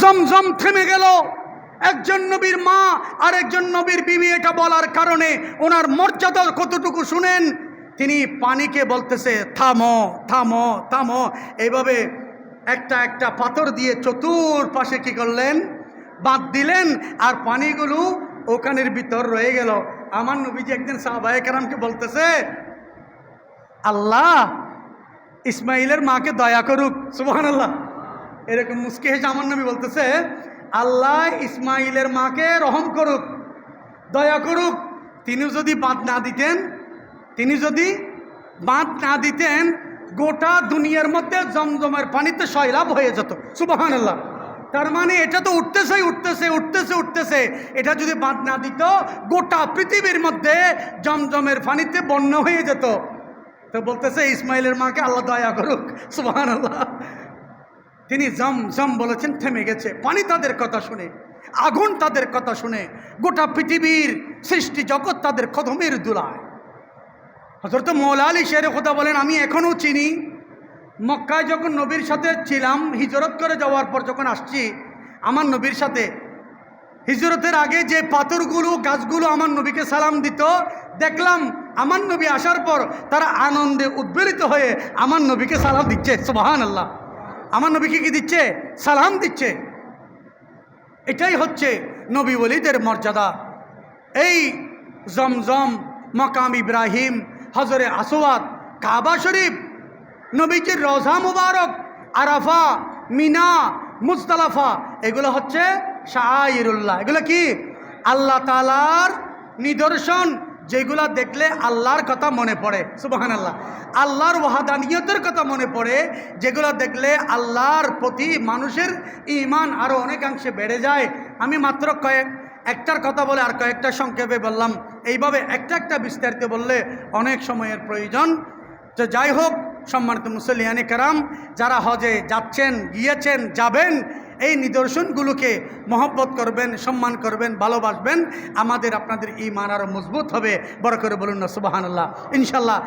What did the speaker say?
জমজম থেমে গেল। একজন নবীর মা আর একজন নবীর বিবি এটা বলার কারণে ওনার মর্যাদা কতটুকু শুনেন? তিনি পানিকে বলতেছে, থামো থামো থামো। এইভাবে একটা একটা পাথর দিয়ে চতুর্পাশে কি করলেন? বাদ দিলেন আর পানিগুলো ওখানের ভিতর রয়ে গেল। আমার নবীজি একদিন সাহবায়ে কারামকে বলতেছে, আল্লাহ, ইসমাইলের মাকে দয়া করুক। সুবহান আল্লাহ এরকম মুসকে হেসে আমার নবী বলতেছে, আল্লাহ ইসমাইলের মাকে রহম করুক, দয়া করুক। তিনি যদি বাদ না দিতেন, তিনি যদি বাদ না দিতেন, গোটা দুনিয়ার মধ্যে জমজমের পানিতে সয়লাভ হয়ে যেত। সুবাহান আল্লাহ তার মানে এটা তো উঠতেছে উঠতেছে উঠতেছে উঠতেছে। এটা যদি বাদ না দিত, গোটা পৃথিবীর মধ্যে জমজমের পানিতে বন্য হয়ে যেত। তো বলতেছে ইসমাইলের মাকে আল্লাহ দয়া করুক। সুবাহান আল্লাহ তিনি জম জম বলেছেন, থেমে গেছে। পানি তাদের কথা শুনে, আগুন তাদের কথা শুনে, গোটা পৃথিবীর সৃষ্টি জগৎ তাদের কদমের দুলায়। হজরত মৌলা আলী শের কথা বলেন, আমি এখনও চিনি। মক্কায় যখন নবীর সাথে ছিলাম, হিজরত করে যাওয়ার পর যখন আসছি, আমার নবীর সাথে, হিজরতের আগে যে পাথরগুলো, গাছগুলো আমার নবীকে সালাম দিত, দেখলাম আমার নবী আসার পর তারা আনন্দে উদ্বেলিত হয়ে আমার নবীকে সালাম দিচ্ছে। সুবাহান আল্লাহ আমার নবীকে কি দিচ্ছে? সালাম দিচ্ছে। এটাই হচ্ছে নবী ওলিদের মর্যাদা। এই জমজম মকাম ইব্রাহিম হজরে আসওয়াদ, কাবা শরীফ নবীজির রজা মুবারক, আরাফা, মিনা মুস্তালাফা এগুলো হচ্ছে শাহরুল্লাহ এগুলো কি? আল্লাহ তালার নিদর্শন। যেগুলা দেখলে আল্লাহর কথা মনে পড়ে সুবাহান আল্লাহ আল্লাহর ওয়াহাদানিয়তের কথা মনে পড়ে, যেগুলো দেখলে আল্লাহর প্রতি মানুষের ইমান আরও অনেকাংশে বেড়ে যায়। আমি মাত্র কয়েক, একটার কথা বলে আর কয়েকটা সংক্ষেপে বললাম। এইভাবে একটা একটা বিস্তারিত বললে অনেক সময়ের প্রয়োজন। তো যাই হোক, সম্মানিত মুসলিয়ানি কারাম যারা হজে যাচ্ছেন, গিয়েছেন, যাবেন এই নিদর্শনগুলোকে মহব্বত করবেন, সম্মান করবেন, ভালোবাসবেন, আমাদের আপনাদের ইমান আরও মজবুত হবে। বড় করে বলুন না সুবাহান আল্লাহ ইনশাল্লাহ